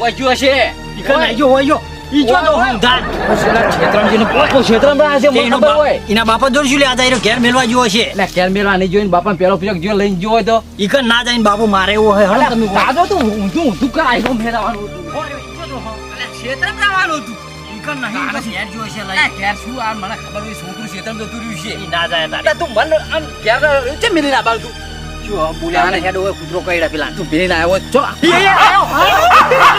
વાજ્યો હશે. ગયો હોય ગયો. ઈ જો તો હું ધાન. છેતરામજીનો પોતો છેતરામડા હશે, મને એનો ખબર બાપ- હોય. એના બાપા જોડે શું લે? આ દાયરો ઘેર મેલવા ગયો હશે. એટલે કેર મેળવા નહીં જોઈને બાપાને પેલો પીલો જો લઈને ગયો હોય તો. ઈકન ના જઈને બાપુ મારે એવો હોય હળો તમે દાદો તું ઊંધું ઊંધું કાંઈ એનો મેળવવાનું હતું. ઈકન નહીં, બસ ઘેર જો હશે લઈ. ઘેર શું? આ મને ખબર હોય છોકરું છેતરામ જતું રહ્યું છે. ના જાય તારે. તું મને આમ ઘેર કેમ મિલીને આબાલ તું જો બોલ્યા આને હેડો કૂતરો કઈડા પેલા. તું મિલીને આવ્યો છો.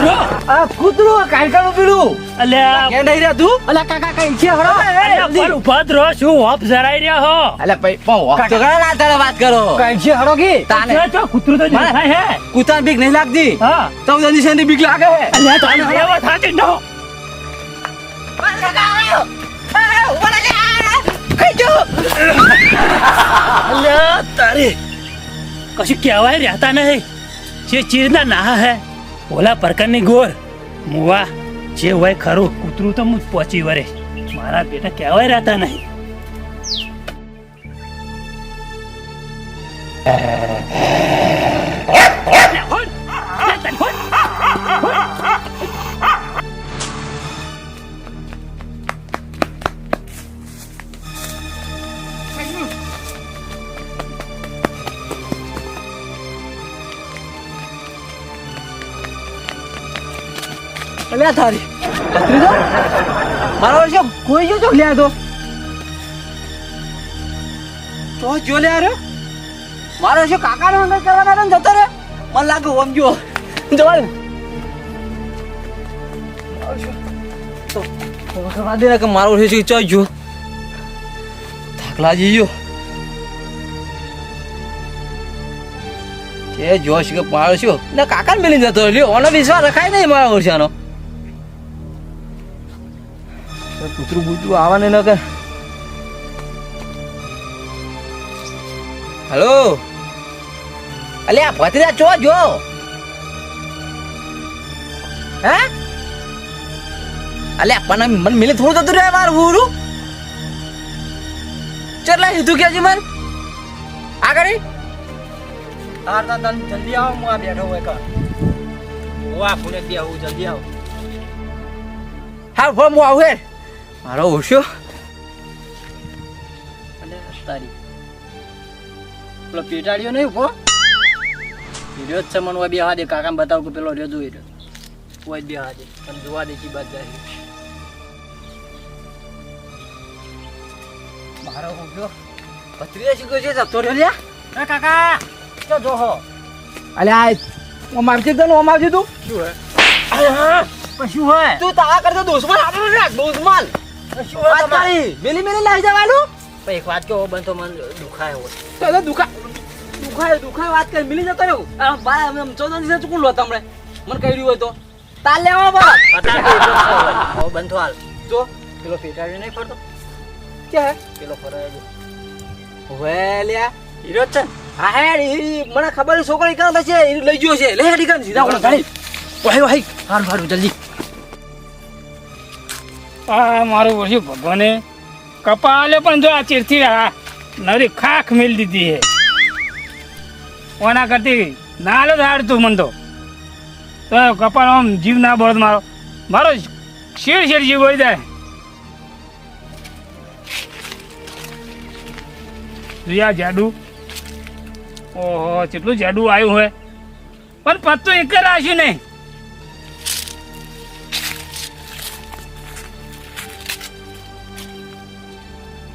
આ કૂતરું અલ્યા કેમ નહીં રહ્યા તું? અલા કાકા કઈ છે હળો અલ્યા પણ ઊભા રહો શું હોપ જરાઈ રહ્યા હો? અલે ભાઈ પણ વાત તો કરો ના તારે વાત કરો. કઈ છે કી? તાને. તો જો, તો મારે- હે. કૂતરાને બીક નહીં લાગતી? હા. તો બીક લાગે હે? અલ્યા તારી જેવો થાતી ન. અલ્યા તારી કશું કહેવાય રહેતા નહીં. જે ચીરના ના હે. ઓલા પ્રકારની ગોર. મુવા, જે હોય ખરું, કૂતરું તો હું પહોંચી વરે મારા બેટા કહેવાય રહેતા નહીં. અલ્યા તારી. પત્રી દો મારા વર્ષે કોઈ જો ચોક લ્યા તો. તો જો લે રે મારો વર્ષે કાકા નો અંદર કરવાના હતા જતો રે મને લાગે ઓમ જો જવાય ખબર દે કે મારો વર્ષે ચોક જો થાકલા જઈયો. એ જોશ કે ને કાકા ને મિલી જતો લ્યો, ઓનો વિશ્વાસ રખાય નહીં મારા વર્ષાનો કૂતરું બૂતરું આવવાને ન કર. હલો? અલે આ ભત્રીજા ચો જો. હે? અલે પણ મન મિલે થોડું જતું રહે મારું પૂરું ચટલા સીધું કે છે મન આગળ તાર તા તન જલ્દી આવો હું આ બેઠો હોય કા હું આ પુણે દે આવું જલ્દી આવો. હા ફોન હું આવું હેર મારો ઓશો અને તારી પેલો પેટાડ્યો નહીં ઊભો રહ્યો જ છે મને બે હાજે કાકા બતાવું કે પેલો રહ્યો જોઈ રહ્યો કોઈ બે હાજે પણ જોવા દે કી બાદ જાય મારો ઓછો પત્રીએ શીખો છે જતો રહ્યો લ્યા કાકા તો જોહો અલે આ ઓ મારતી તને હું મારતી તું શું હે પણ શું હોય તું તારા કરતો દુશ્મન આપણે રાખ દુશ્મન શું હોય વાત તમારે? મેલી મેલી લાવી જવાનું? પણ એક વાત કહો બનતો મને દુખાય હોય. તો દુખા દુખાય દુખાય વાત કરી. મિલી જતો રહ્યો આ બાય અમે આમ દિવસે ચૂકું લો તમને. મને કહ્યું હોય તો. તાલ લેવા બરાબર. અત્યારે તો એટલો જ છે હવે. હવે બંધો હાલ. જો. પેલો પેટાડ્યો નહીં ફરતો? કે? પેલો ફરાય. છે હવે લ્યા. હીરો છે હા હે મને ખબર છે છોકરો ઈકાન થશે? ઈ લઈ ગયો છે. લે હેડી કાન સીધા હારું હારું જલ્દી. આ મારું વર્ષું ભગવાને કપાલે પણ જો આ ચીરથી આ નરી ખાખ મેલ દીધી હે. ઓના કરતી નાલો ધાડ તું મન તો. તો કપાળ આમ જીવ ના બળદ મારો. મારો શેર શેર જીવ હોય જાય. જોયા જાડુ. ઓહો કેટલું જાડુ આવ્યું હોય પણ પત્તું એક જ રાખ્યું નહીં.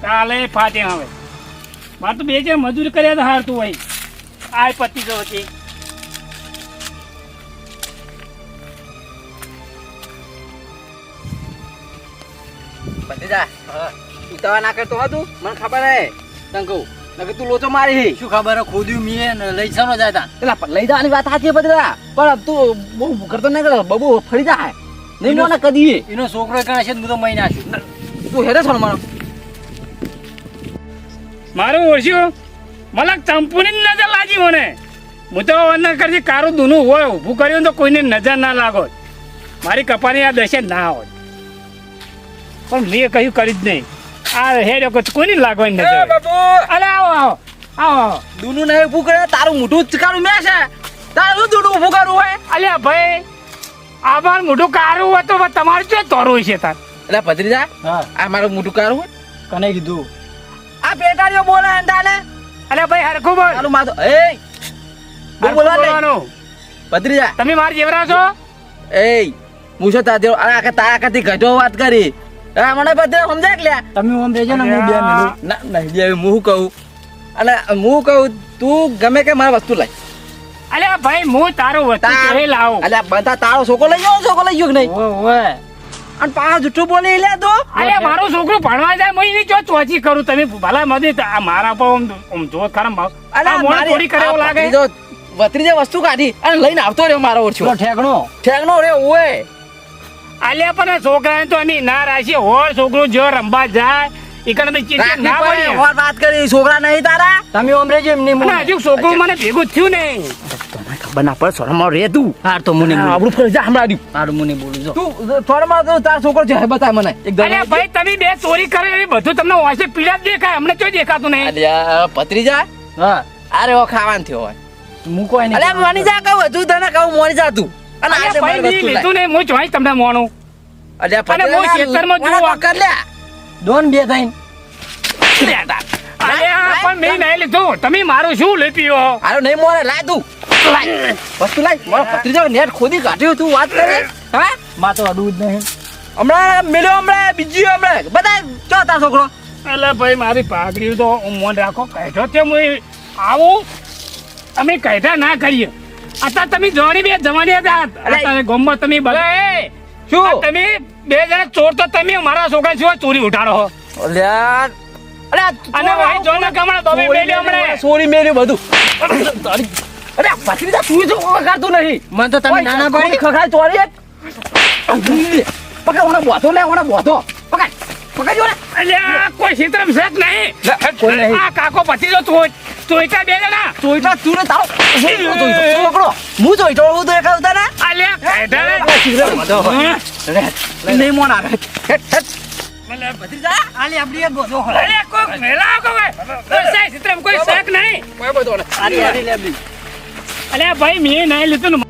કાલે ફાટે હવે. મારે તો બે ચાર મજૂરી કર્યા તો હારતું હોય. આ પતી તો હતી બધી જા ઉતાવા ના કરતો હતું મને ખબર હે. તને કહું નકર તું લોચો મારી હે. શું ખબર હે, ખોદ્યું મીએ ને લઈ ચાલો જાય તા પેલા પ- લઈ જવાની વાત સાચી પતરા પણ તું બહુ કરતો ન કરો બબુ ફરી જાય નહીં મોને કદી એનો છોકરો કરે છે હું તો મહી નાખ્યું તું હેરે છો મારો ઓળખ્યું મને ચંપુની નજર લાગી મને. હું તો અંદર કરતી કારું દૂનું હોય ઊભું કર્યું ને તો કોઈને નજર ના લાગો મારી કપાની આ દશે ના હોય. પણ મેં કહ્યું કરી જ નહીં. આ હેડ્યો કે કોઈને લાગવાની નજર અરે આવો આવો આવો આવો. દૂનું નહીં ઊભું કરે તારું મોઢું ચકારું મેં છે. તારું દૂનું ઊભું કરવું હોય. અલ્યા ભાઈ આભાર મોઢું કારું હોય તો તમારું શું તોરું છે તાર? એટલે ભત્રીજા આ મારું મોઢું કારું હોય? કને કીધું? આ પેટાડીઓ બોલે અંડાને અલ્યા ભાઈ હરખું બોલ. ચાલુ માથું એ બહુ બોલવાનું. બોલવા જા. તમે મારી જેવરા છો? એ હું શું તાર આ કે તા તારા કરતી ઘટો વાત કરી. હા મને બધે સમજાય કે લ્યા? તમે ઓમ રહેજો ને હું બે મિલું. ના નહીં બે હું કહું. અને હું કહું તું ગમે કે મારા વસ્તુ લઈ. અલે ભાઈ હું તારું વસ્તુ તાર- કેવી લાવું. અલ્યા બધા તારો છોકો લઈ જાવ છોકો લઈ ગયો કે નહીં? ઓય. અને પાછા જુઠ્ઠું બોલે લે તો? અરે મારો છોકરો ભણવા જાય હું એની જો ચોચી કરું તમે ભલા મદદ આ મારા પર આમ- જો ખરા ભાવ અલ્યા આ થોડી કરે એવું લાગે? ભત્રીજો- ભત્રીજે વસ્તુ કાઢી અને લઈને આવતો રહ્યો મારો ઓળખ્યો ઠેકણો. ઠેકણો ઠેકનો રે ઓય આલે પણ છોકરાને તો એની ના રાશી હોર છોકરો જો રમવા જાય ચીચી ના પડે, વાત કરી છોકરા નહીં તારા? તમે ઓમ રહેજો એમને હજુ છોકરું મને ભેગું થયું ને તમને પર સોરામાં તું. હાર તો મને આપણું ફરી જા હમણાં રહ્યું. મારું મને બોલું જો. તું સોરામાં તો તાર છોકરો છે બતાય મને. અલ્યા ભાઈ તમે બે ચોરી કરે એ બધું તમને વાંચે પીડા દેખાય અમને ક્યાં દેખાતું નહીં. અલ્યા ભત્રીજા હા. અરે ઓ ખાવાન થયો હોય. હું કોઈ નહીં અલ્યા મોની જા કહું તું તને કહું મોની જા તું. અને આ ભાઈ લીધું ને હું જોઈ તમને મોણું. અલ્યા હું ભત્રીજા, ખેતરમાં જોવા. કર લે. લ્યા. દોન બે થઈને. અલ્યા પણ મેં નહીં લીધું. તમે મારું શું લઈ પીવો અરે નહીં મોરે લાય તું. લાય વસ્તુ લાય. મારો ભત્રીજો નેટ ખોદી કાઢ્યું તું વાત કરે. હા? માં તો અડવું જ નહીં. હમણાં મિલ્યો હમણાં બીજી હમણાં. બધા ચો તાર છોકરો? એટલે ભાઈ મારી પાઘડી તો મોન રાખો કહેજો તે હું આવું? અમે કહેતા ના કરીએ. અત્યારે તમે જવાની બે જવાની હતા. અત્યારે ગમત તમે ભલે શું? તમે બે જણા ચોર તો તમે મારા છોકરા સિવાય ચોરી ઉઠાડો અલ્યા અને ભાઈ જો ને હમણે. સોરી મેલ્યું બધું. અરે ભત્રીજા તું જો વગાડતું નહીં. મને તો તમે નાના પાડી ખખાય ચોરી એક. પકડ ઓને બોધો લે ઓને બોધો. પકડ પકડજો ને. અલ્યા કોઈ ચિત્રમ છે જ નહીં. કોઈ નહીં. આ કાકો પતિ જો તું ચોઈતા બે જણા. ચોઈટા તું ને જોઈતો છોકરો હું જોઈતો હું તો એક આવતા ને. અલ્યા રે, નહીં મોન આવે. હેટ, હેટ. મને ભત્રીજા આલી આપડી એક હોય અરે કોઈ મેલા કોઈ કોઈ શક નહીં. કોઈ બધો. આલી આલી લેબડી અલ્યા ભાઈ મેં નહીં લીધું